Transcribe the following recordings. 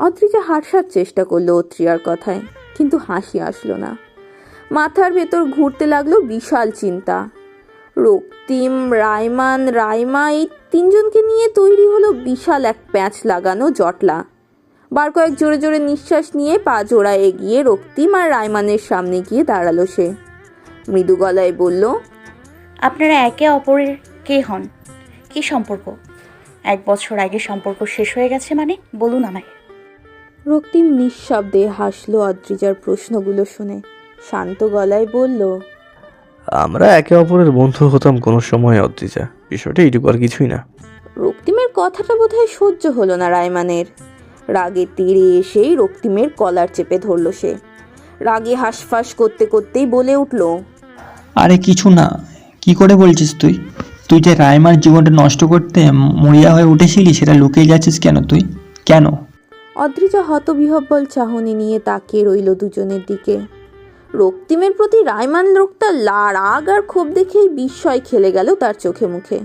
অদ্রিজা হাসার চেষ্টা করল অত্রিয়ার কথায়, কিন্তু হাসি আসলো না। মাথার ভেতর ঘুরতে লাগল বিশাল চিন্তা। রক্তিম, রায়মান রাইমা এই তিনজনকে নিয়ে তৈরি হলো বিশাল এক প্যাঁচ লাগানো জটলা। বার কয়েক জোরে জোরে নিঃশ্বাস নিয়ে পা জোড়া এগিয়ে রক্তিম আর রায়মানের সামনে গিয়ে দাঁড়াল সে। মৃদু গলায় বলল, আপনারা একে অপরের কে হন? কি সম্পর্ক? এক বছর আগে সম্পর্ক শেষ হয়ে গেছে মানে? বলুন আমায়। রক্তিম নিঃশব্দে হাসলো অদ্রিজার প্রশ্নগুলো শুনে। শান্ত গলায় বলল আমরা একে অপরের বন্ধু হতাম কোনো সময় অদ্রিজা। বিষয়টা এইটুকু আর কিছুই না। রক্তিমের কথাটা বোধহয় সহ্য হলো না রায়মানের। রাগে তীরে এসেই রক্তিমের কলার চেপে ধরল সে। রাগে হাঁসফাঁস করতে করতেই বলে উঠল আরে কিছু না কি করে বলছিস তুই? তুই যে রায়মার জীবনটা নষ্ট করতে মরিয়া হয়ে উঠেছিলি সেটা লুকিয়ে যাচ্ছিস কেন তুই? কেন? অদ্রিজা হতবিহব্বল চাহনি নিয়ে তাকিয়ে রইল দুজনের দিকে। রক্তিমের প্রতি রায়মান লোকটা রাগ আর ক্ষোভ দেখেই বিস্ময় খেলে গেল তার চোখে মুখে।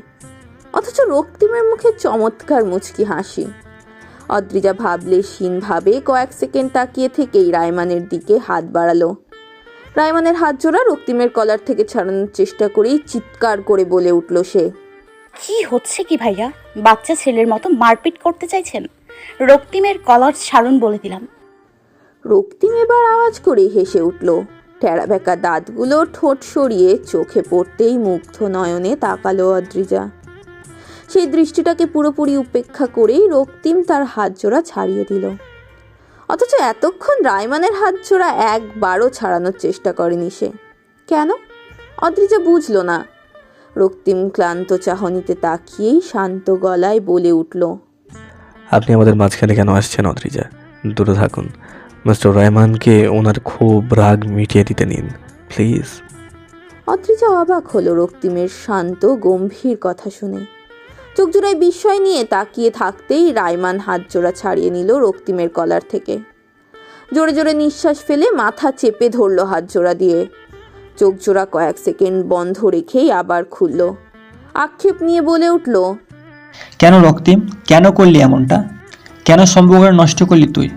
অথচ রক্তিমের মুখে চমৎকার মুচকি হাসি। অদ্রিজা ভাবলে ভাবে কয়েক সেকেন্ড তাকিয়ে থেকেই রায়মানের দিকে হাত বাড়ালো। রায়মানের হাত জোড়া রক্তিমের কলার থেকে ছাড়ানোর চেষ্টা করেই চিৎকার করে বলে উঠল সে। কি হচ্ছে কি ভাইয়া? বাচ্চা ছেলের মতো মারপিট করতে চাইছেন? রক্তিমের কলার সারণ বলে দিলাম। রক্তিম এবার আওয়াজ করে হেসে উঠল। টেরা বেঁকা দাঁতগুলো ঠোঁট সরিয়ে চোখে পড়তেই মুগ্ধ নয়নে তাকালো অদ্রিজা। সেই দৃষ্টিটাকে পুরোপুরি উপেক্ষা করেই রক্তিম তার হাত জোড়া ছাড়িয়ে দিল। অথচ এতক্ষণ রায়মানের হাত জোড়া একবারও ছাড়ানোর চেষ্টা করেনি সে। কেন? অদ্রিজা বুঝল না। রক্তিম ক্লান্ত চাহনিতে তাকিয়েই শান্ত গলায় বলে উঠল আপনি আমাদের মাঝখানে কেন আসছেন অদ্রিজা দূরে থাকুন। মিস্টার রহমানকে ওনার খুব রাগ মিটিয়ে দিতে নিন, প্লিজ। অদ্রিজা অবাক হলো রক্তিমের শান্ত, গম্ভীর কথা শুনে। চোখ জোড়ায় বিস্ময় নিয়ে তাকিয়ে থাকতেই রায়মান হাত জোড়া ছাড়িয়ে নিল রক্তিমের কলার থেকে। জোরে জোরে নিঃশ্বাস ফেলে মাথা চেপে ধরলো হাত জোড়া দিয়ে। চোখ জোড়া কয়েক সেকেন্ড বন্ধ রেখেই আবার খুলল। আক্ষেপ নিয়ে বলে উঠল কেন রক্তিম? কেন করলি এমনটা? কেন সম্পর্কটা নষ্ট করলি তুই?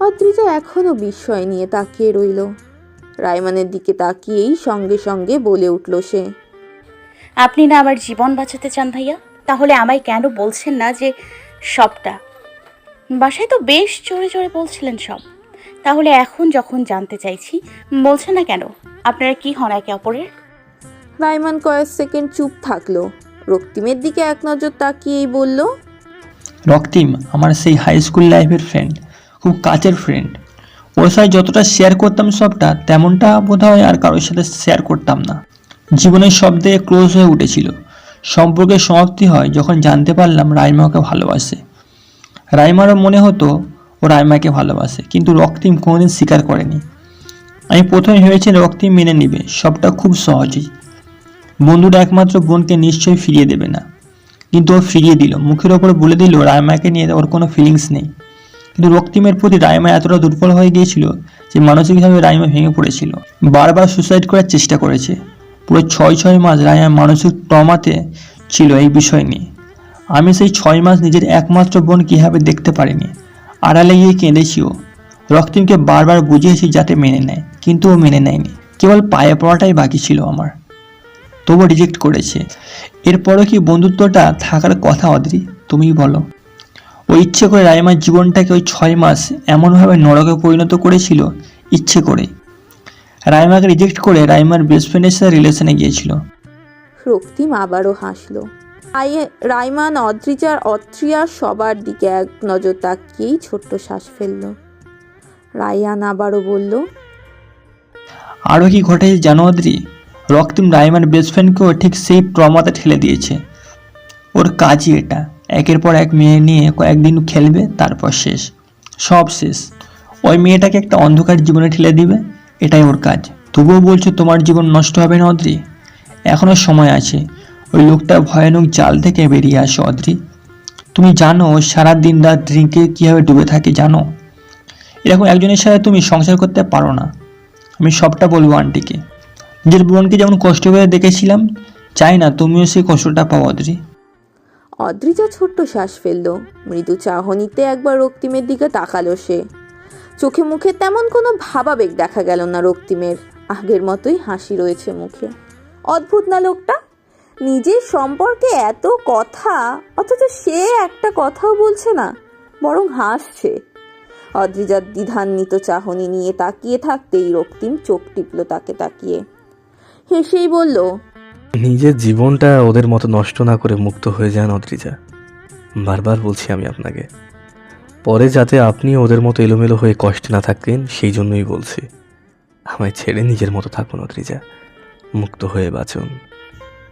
অদ্রিজা এখনও বিস্ময় নিয়ে তাকিয়ে রইল। রায়মানের দিকে তাকিয়েই সঙ্গে সঙ্গে বলে উঠল সে। আপনি না আমার জীবন বাঁচাতে চান ভাইয়া? তাহলে আমায় কেন বলছেন না যে সবটা? বাসায় তো বেশ জোরে জোরে বলছিলেন সব। তাহলে এখন যখন জানতে চাইছি বলছেন না কেন? আপনারা কি হন একে অপরের? রায়মান কয়েক সেকেন্ড চুপ থাকল। রক্তিমের দিকে এক নজর তাকিয়েই বলল, রক্তিম আমার সেই হাই স্কুল লাইফের ফ্রেন্ড খুব কাছের ফ্রেন্ড ওর সাথে যতটা শেয়ার করতাম সবটা, তেমনটা বোধ হয় আর কারোর সাথে শেয়ার করতাম না। জীবনের সব থেকে ক্লোজ হয়ে উঠেছিল। সম্পর্কের সমাপ্তি হয় যখন জানতে পারলাম রাইমাকে ভালোবাসে। রাইমারও মনে হতো ও রাইমাকে ভালোবাসে, কিন্তু রক্তিম কোনোদিন স্বীকার করেনি। আমি প্রথমে ভেবেছি রক্তিম মেনে নেবে, সবটা খুব সহজেই। বন্ধুরা একমাত্র বোনকে নিশ্চয়ই ফিরিয়ে দেবে না। কিন্তু ও ফিরিয়ে দিল। মুখের ওপর বলে দিল রায়মাকে নিয়ে ওর কোনো ফিলিংস নেই। কিন্তু রক্তিমের প্রতি রায়মা এতটা দুর্বল হয়ে গিয়েছিল যে মানসিকভাবে রায়মা ভেঙে পড়েছিল। বারবার সুসাইড করার চেষ্টা করেছে। পুরো ছয় ছয় মাস রায়মা মানসিক টমাতে ছিল এই বিষয় নিয়ে। আমি সেই ছয় মাস নিজের একমাত্র বোন কীভাবে দেখতে পারিনি? আড়ালে গিয়ে কেঁদেছিও রক্তিমকে বারবার বুঝিয়েছি যাতে মেনে নেয়, কিন্তু ও মেনে নেয়নি। কেবল পায়ে পড়াটাই বাকি ছিল আমার। তবুও রিজেক্ট করেছে। এরপরও কি বন্ধুত্বটা থাকার কথা অদ্রি তুমিই বলো। ও ইচ্ছে করে রাইমার জীবনটাকে ওই ছয় মাস এমনভাবে নরকে পরিণত করেছিল ইচ্ছে করে। রাইমাকে রিজেক্ট করে রাইমার বেস্ট ফ্রেন্ডের সাথে রিলেশনে গিয়েছিল। রক্তিম আবারও হাসলো। রাইমান অদ্রিজার অত্রিয়া সবার দিকে এক নজর তাকিয়েই ছোট্ট শ্বাস ফেলল। রায়ান আবারও বলল আরও কি ঘটেছে জানো অদ্রি রক্তিম রাইমার বেস্ট ফ্রেন্ডকেও ঠিক সেই ট্রমাতে ঠেলে দিয়েছে। ওর কাজই এটা। একের পর এক মেয়ে নিয়ে কয়েকদিন খেলবে, তারপর শেষ। সব শেষ। ওই মেয়েটাকে একটা অন্ধকার জীবনে ঠেলে দিবে, এটাই ওর কাজ। তবুও বলছো তোমার জীবন নষ্ট হবে না, অদ্রি? এখনও সময় আছে। ওই লোকটা ভয়ানক জাল থেকে বেরিয়ে আসো, অদ্রি। তুমি জানো সারা দিন রাত ড্রিঙ্কে কীভাবে ডুবে থাকে, জানো? এরকম একজনের সাথে তুমি সংসার করতে পারো না। আমি সবটা বলব আন্টিকে নিজের বোনকে যেমন কষ্ট করে দেখেছিলাম, চাই না, তুমিও সেই কষ্টটা পাও, অদ্রি। অদ্রিজা ছোট্ট শ্বাস ফেলল। মৃদু চাহনিতে একবার রক্তিমের দিকে তাকালো সে। চোখে মুখে তেমন কোনো ভাবাবেগ দেখা গেল না রক্তিমের। আগের মতোই হাসি রয়েছে মুখে। অদ্ভুত না লোকটা? নিজের সম্পর্কে এত কথা, অথচ সে একটা কথাও বলছে না, বরং হাসছে। অদ্রিজার দ্বিধান্বিত চাহনি নিয়ে তাকিয়ে থাকতেই রক্তিম চোখ টিপল তাকে তাকিয়ে। হেসেই বলল নিজের জীবনটা ওদের মতো নষ্ট না করে মুক্ত হয়ে যান অদ্রিজা। বারবার বলছি আমি আপনাকে। পরে যাতে আপনি ওদের মতো এলোমেলো হয়ে কষ্টে না থাকেন সেই জন্যই বলছি। আমায় ছেড়ে নিজের মতো থাকুন অদ্রিজা। মুক্ত হয়ে বাঁচুন।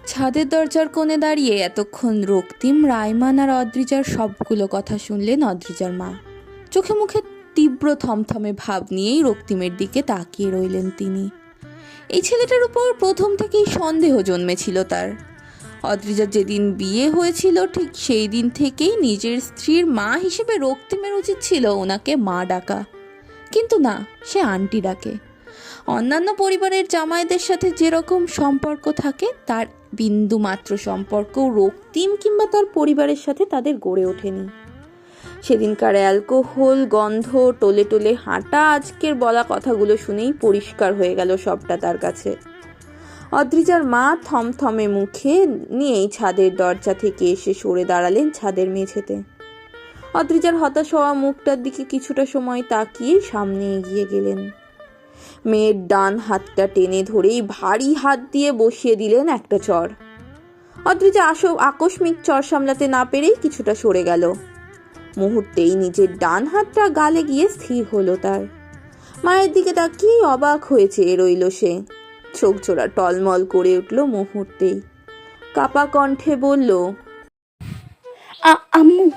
ছাদের দরজার কোণে দাঁড়িয়ে এতক্ষণ রক্তিম রায়মান আর অদ্রিজার সবগুলো কথা শুনলেন অদ্রিজার মা। চোখে মুখে তীব্র থমথমে ভাব নিয়েই রক্তিমের দিকে তাকিয়ে রইলেন তিনি। এই ছেলেটার উপর প্রথম থেকেই সন্দেহ জন্মেছিল তার। অদ্রিজার যেদিন বিয়ে হয়েছিল, ঠিক সেই দিন থেকেই নিজের স্ত্রীর মা হিসেবে রক্তিমের উচিত ছিল ওনাকে মা ডাকা। কিন্তু না, সে আন্টি ডাকে। অন্যান্য পরিবারের জামাইদের সাথে যেরকম সম্পর্ক থাকে, তার বিন্দু মাত্র সম্পর্ক রক্তিম কিংবা তার পরিবারের সাথে তাদের গড়ে ওঠেনি। সেদিনকার অ্যালকোহল, গন্ধ, টোলে টোলে হাঁটা, আজকের বলা কথাগুলো শুনেই পরিষ্কার হয়ে গেল সবটা তার কাছে। অদ্রিজার মা থমথমে মুখে নিয়েই ছাদের দরজা থেকে এসে সরে দাঁড়ালেন ছাদের মেঝেতে। অদ্রিজার হতাশ হওয়া মুখটার দিকে কিছুটা সময় তাকিয়ে সামনে এগিয়ে গেলেন। মেয়ের ডান হাতটা টেনে ধরেই ভারী হাত দিয়ে বসিয়ে দিলেন একটা চর। অদ্রিজা আসো, আকস্মিক চর সামলাতে না পেরেই কিছুটা সরে গেল। মুহূর্তেই নিজের ডান হাতটা গালে গিয়ে স্থির হলো তার। মায়ের দিকে তাকিয়ে অবাক হয়েছে রইল সে। চোখ জোড়া টলমল করে উঠল মুহূর্তেই। কাপা কণ্ঠে বলল আম্মু।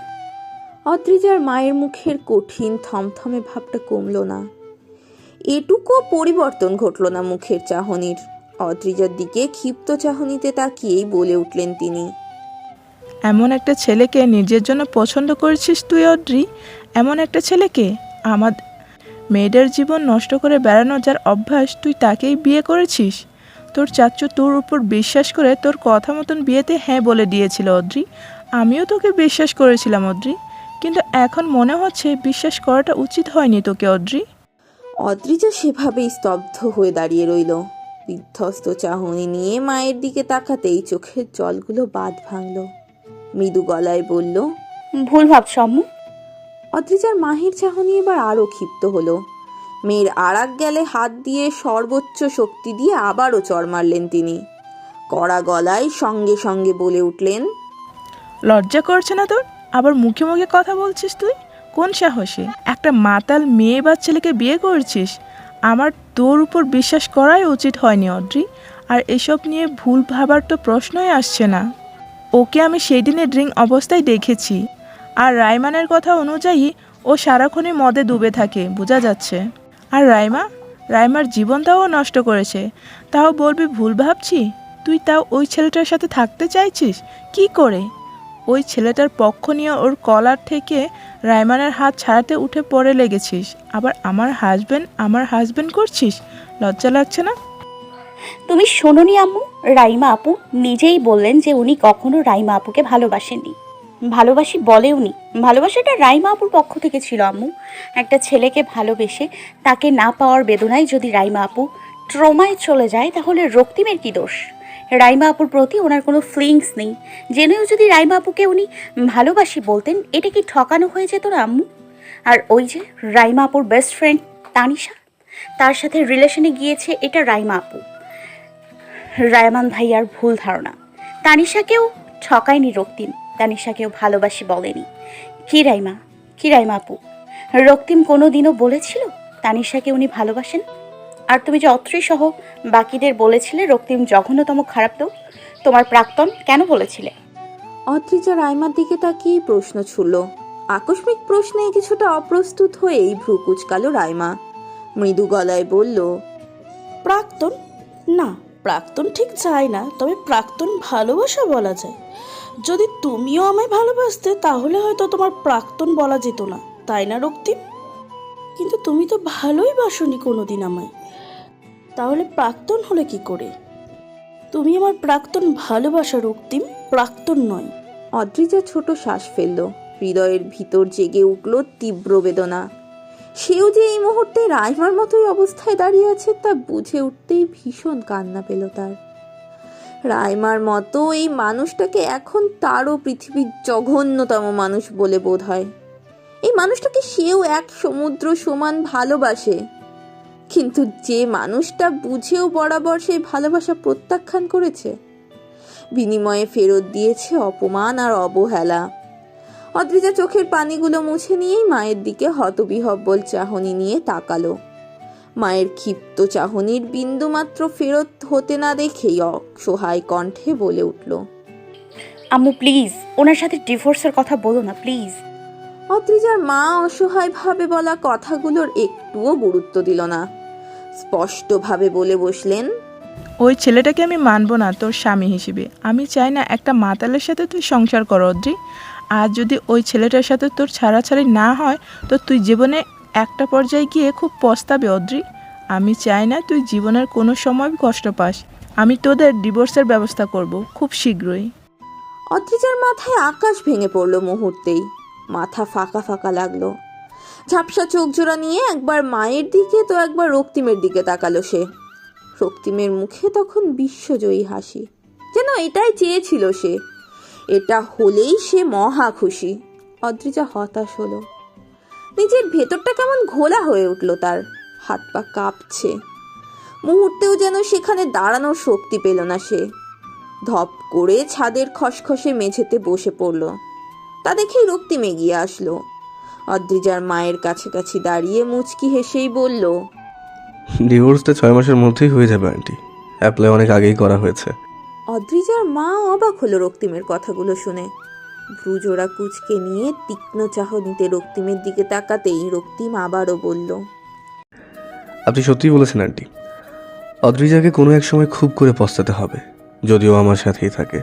অদ্রিজার মায়ের মুখের কঠিন থমথমে ভাবটা কমলো না। এটুকু পরিবর্তন ঘটলো না মুখের চাহনির। অদ্রিজার দিকে ক্ষিপ্ত চাহনিতে তাকিয়েই বলে উঠলেন তিনি এমন একটা ছেলেকে নিজের জন্য পছন্দ করেছিস তুই অদ্রি এমন একটা ছেলেকে? আমার মেয়েদের জীবন নষ্ট করে বেড়ানো যার অভ্যাস, তুই তাকেই বিয়ে করেছিস? তোর চাচ্চু তোর উপর বিশ্বাস করে তোর কথা মতন বিয়েতে হ্যাঁ বলে দিয়েছিল অদ্রি আমিও তোকে বিশ্বাস করেছিলাম অদ্রি কিন্তু এখন মনে হচ্ছে বিশ্বাস করাটা উচিত হয়নি তোকে অদ্রি অদ্রি অদ্রিজা সেভাবেই স্তব্ধ হয়ে দাঁড়িয়ে রইল। বিধ্বস্ত চাহনি নিয়ে মায়ের দিকে তাকাতেই চোখের জলগুলো বাদ ভাঙল। মৃদু গলায় বলল ভুল ভাবছ আম্মু। অদ্রিজার মাহির চাহনি এবার আরও ক্ষিপ্ত হলো। মেয়ের আড়াক গেলে হাত দিয়ে সর্বোচ্চ শক্তি দিয়ে আবারও চর মারলেন তিনি। কড়া গলায় সঙ্গে সঙ্গে বলে উঠলেন লজ্জা করছে না তোর? আবার মুখে মুখে কথা বলছিস তুই? কোন সাহসে? একটা মাতাল মেয়ে বা ছেলেকে বিয়ে করছিস? আমার তোর উপর বিশ্বাস করাই উচিত হয়নি অদ্রি। আর এসব নিয়ে ভুল ভাবার তো প্রশ্নই আসছে না। ওকে আমি সেই দিনে ড্রিঙ্ক অবস্থায় দেখেছি। আর রাইমানের কথা অনুযায়ী ও সারাক্ষণই মদে ডুবে থাকে, বোঝা যাচ্ছে। আর রাইমা? রাইমার জীবনটাও নষ্ট করেছে। তাও বলবি ভুল ভাবছি? তুই তাও ওই ছেলেটার সাথে থাকতে চাইছিস? কি করে? ওই ছেলেটার পক্ষ নিয়ে ওর কলার থেকে রাইমানের হাত ছাড়াতে উঠে পড়ে লেগেছিস। আবার আমার হাজবেন্ড আমার হাজবেন্ড করছিস? লজ্জা লাগছে না? তুমি শোনোনি আম্মু? রাইমা আপু নিজেই বললেন যে উনি কখনো রাইমা আপুকে ভালোবাসেননি। ভালোবাসি বলে উনি। ভালোবাসাটা রাইমা আপুর পক্ষ থেকে ছিল আম্মু। একটা ছেলেকে ভালোবেসে তাকে না পাওয়ার বেদনায় যদি রাইমা আপু ট্রমায় চলে যায়, তাহলে রক্তিমের কি দোষ? রাইমা আপুর প্রতি ওনার কোনো ফিলিংস নেই। জেনেও যদি রাইমা আপুকে উনি ভালোবাসি বলতেন, এটা কি ঠকানো হয়ে যেত না আম্মু? আর ওই যে রাইমা আপুর বেস্ট ফ্রেন্ড তানিশা? তার সাথে রিলেশনে গিয়েছে এটা রাইমা আপু। রায়মান ভাইয়ার ভুল ধারণা। তানিশাকেও ঠকায়নি রক্তিম তানিশাকেও ভালোবাসি বলেনি। কি রাইমা কি রাইমা আপু? রক্তিম কোনো দিনও বলেছিল তানিশাকে উনি ভালোবাসেন? আর তুমি যে অত্রি সহ বাকিদের বলেছিলে রক্তিম জঘন্যতম খারাপ তো তোমার প্রাক্তন কেন বলেছিলে? অদ্রিজা রাইমার দিকে তাকিয়ে প্রশ্ন ছুড়ল। আকস্মিক প্রশ্নে কিছুটা অপ্রস্তুত হয়েই ভ্রু কুচকালো রাইমা মৃদু গলায় বলল প্রাক্তন? না। প্রাক্তন ঠিক চাই না, তবে প্রাক্তন ভালোবাসা বলা যায়। যদি তুমিও আমায় ভালোবাসতে, তাহলে হয়তো তোমার প্রাক্তন বলা যেত না, তাই না রক্তিম কিন্তু তুমি তো ভালোই বাসনি কোনো দিন আমায়। তাহলে প্রাক্তন হলে কি করে? তুমি আমার প্রাক্তন ভালোবাসা রক্তিম প্রাক্তন নয়। অদ্রিজা ছোট শ্বাস ফেলল। হৃদয়ের ভিতর জেগে উঠল তীব্র বেদনা। সেও যে এই মুহূর্তে রাইমার মতোই অবস্থায় দাঁড়িয়ে আছে তা বুঝে উঠতেই ভীষণ কান্না পেল তার। রাইমার মতো এই মানুষটাকে এখন তারও পৃথিবীর জঘন্যতম মানুষ বলে বোধ হয়। এই মানুষটাকে সেও এক সমুদ্র সমান ভালোবাসে। কিন্তু যে মানুষটা বুঝেও বরাবর সেই ভালোবাসা প্রত্যাখ্যান করেছে, বিনিময়ে ফেরত দিয়েছে অপমান আর অবহেলা। অদ্রিজা চোখের পানিগুলো মুছে নিয়েই মায়ের দিকে হতবিহব্বল চাহনি নিয়ে তাকালো। মায়ের ক্ষিপ্ত চাহনির বিন্দুমাত্র ফেরত হতে না দেখেই অসহায় কণ্ঠে বলে উঠল আম্মু প্লিজ ওনার সাথে ডিভোর্সের কথা বলো না প্লিজ অদ্রিজার মা অসহায়ভাবে বলা কথাগুলোর একটুও গুরুত্ব দিল না। স্পষ্টভাবে বলে বসলেন ওই ছেলেটাকে আমি মানবো না তোর স্বামী হিসেবে। আমি চাই না একটা মাতালের সাথে তুই সংসার কর অদ্রি। আর যদি ওই ছেলেটার সাথে তোর ছাড়াছাড়ি না হয়, তো তুই জীবনে একটা পর্যায়ে গিয়ে খুব পস্তাবে, অদ্রি। আমি চাই না তুই জীবনের কোনো সময় কষ্ট পাস। আমি তোদের ডিভোর্সের ব্যবস্থা করব, খুব শীঘ্রই। অদ্রিজার মাথায় আকাশ ভেঙে পড়ল মুহূর্তেই। মাথা ফাঁকা ফাঁকা লাগল। ঝাপসা চোখ জোড়া নিয়ে একবার মায়ের দিকে, তো একবার রক্তিমের দিকে তাকালো সে। রক্তিমের মুখে তখন বিশ্বজয়ী হাসি। যেন এটাই চেয়েছিল সে। এটা হলেই সে মহা খুশি। অদ্রিজা হতাশ হলো। নিজের ভেতরটা কেমন ঘোলা হয়ে উঠল তার। হাত পা কাঁপছে। মুহূর্তেও যেন সেখানে দাঁড়ানোর শক্তি পেল না সে। ধপ করে ছাদের খসখসে মেঝেতে বসে পড়ল। তা দেখেই রক্তিম এগিয়ে আসলো। অদ্রিজার মায়ের কাছাকাছি দাঁড়িয়ে মুচকি হেসেই বলল ডিভোর্সটা ছয় মাসের মধ্যেই হয়ে যাবে, আন্টি। অ্যাপ্লাই অনেক আগেই করা হয়েছে। অদ্রিজার মা অবাক হলো রক্তিমের কথাগুলো শুনে। ভ্রুজোড়া কুচকে নিয়ে তীক্ষ্ণ চাহনিতে রক্তিমের দিকে তাকাতেই রক্তিম আবারও বলল, আপনি সত্যিই বলেছেন, আন্টি। অদ্রিজাকে কোনো এক সময় খুব করে পস্তাতে হবে, যদিও আমার সাথেই থাকে।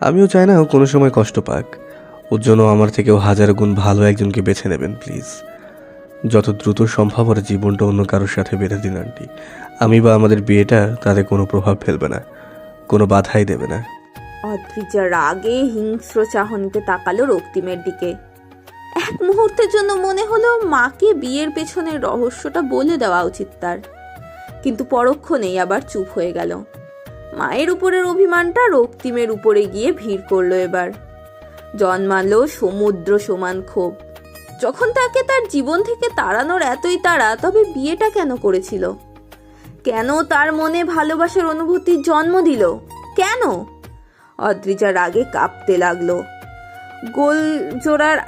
আমিও চাই না কোনো সময় কষ্ট পাক। ওর জন্য আমার থেকেও হাজার গুণ ভালো একজনকে বেছে নেবেন, প্লিজ। যত দ্রুত সম্ভব ওর জীবনটা অন্য কারোর সাথে বেঁধে দিন, আন্টি। আমি বা আমাদের বিয়েটা তাতে কোনো প্রভাব ফেলবে না। কোনো বাধাই দেবে না। অদ্রিজা রাগে হিংস্র চাহনিতে তাকালো রক্তিমের দিকে। এক মুহূর্তের জন্য মনে হলো মাকে বিয়ের পেছনের রহস্যটা বলে দেওয়া উচিত তার। কিন্তু পরক্ষণেই আবার চুপ হয়ে গেল। মায়ের উপরের অভিমানটা রক্তিমের উপরে গিয়ে ভিড় করল এবার। জন্মালো সমুদ্র সমান ক্ষোভ। যখন তাকে তার জীবন থেকে তাড়ানোর এতই তাড়া, তবে বিয়েটা কেন করেছিল? কেন তার মনে ভালোবাসার অনুভূতির জন্ম দিল? কেন? অদ্রিজা রাগে কাঁপতে লাগল। গোল জোড়ার,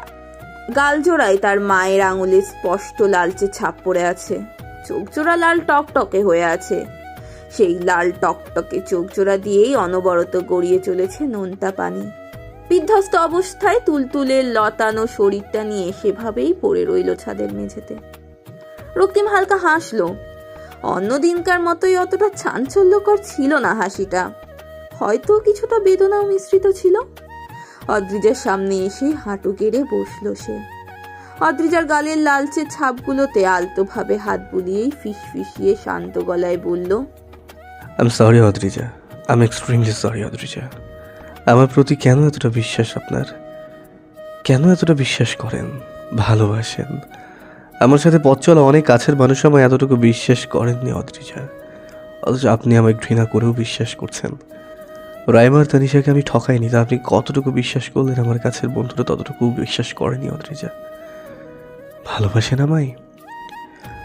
গাল জোড়ায় তার মায়ের আঙুলে স্পষ্ট লালচে ছাপ পড়ে আছে। চোখ জোড়া লাল টকটকে হয়ে আছে। সেই লাল টকটকে চোখ জোড়া দিয়েই অনবরত গড়িয়ে চলেছে নোনতা পানি। বিধ্বস্ত অবস্থায় তুলতুলের লতানো শরীরটা নিয়ে সেভাবেই পড়ে রইল ছাদের মেঝেতে। রক্তিম হালকা হাসলো। অন্যদিনকার মতোই অতটা চাঞ্চল্যকর ছিল না হাসিটা। হয়তো কিছুটা বেদনাও মিশ্রিত ছিল। অদ্রিজার সামনে এসে হাঁটু গেড়ে বসল সে। অদ্রিজার গালের লালচে ছাপগুলোতে আলতোভাবে হাত বুলিয়েই ফিস ফিসিয়ে শান্ত গলায় বলল I am sorry Adrija. I am extremely sorry Adrija. আমার প্রতি কেন এতটা বিশ্বাস আপনার? কেন এতটা বিশ্বাস করেন, ভালোবাসেন? আমার সাথে পথ চলা অনেক কাছের মানুষ আমায় এতটুকু বিশ্বাস করেননি অদ্রিজা অথচ আপনি আমায় ঘৃণা করেও বিশ্বাস করছেন। রাইমার তানিশাকে আমি ঠকাইনি, তা আপনি কতটুকু বিশ্বাস করলেন আমার কাছের বন্ধুরা ততটুকু বিশ্বাস করেনি অদ্রিজা ভালোবাসেন আমায়?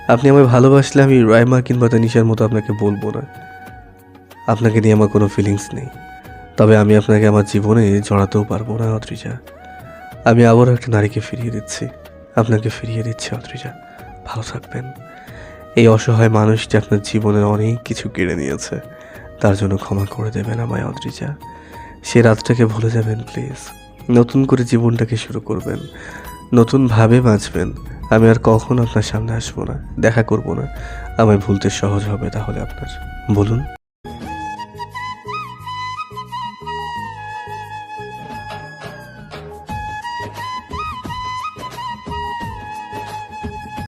আপনি আমায় ভালোবাসলে আমি রাইমা কিংবা তানিশার মতো আপনাকে বলব না। আপনাকে নিয়ে আমার কোনো ফিলিংস নেই। তবে আমি আপনাকে আমার জীবনে জড়াতেও পারব না অদ্রিজা আমি আবারও একটা নারীকে ফিরিয়ে দিচ্ছি। আপনাকে ফিরিয়ে দিচ্ছি অদ্রিজা ভালো থাকবেন। এই অসহায় মানুষটি আপনার জীবনের অনেক কিছু কেড়ে নিয়েছে, তার জন্য ক্ষমা করে দেবেন আমায় অদ্রিজা সে রাতটাকে ভুলে যাবেন, প্লিজ। নতুন করে জীবনটাকে শুরু করবেন। নতুনভাবে বাঁচবেন। আমি আর কখন আপনার সামনে আসব না, দেখা করব না। আমায় ভুলতে সহজ হবে তাহলে আপনার। বলুন।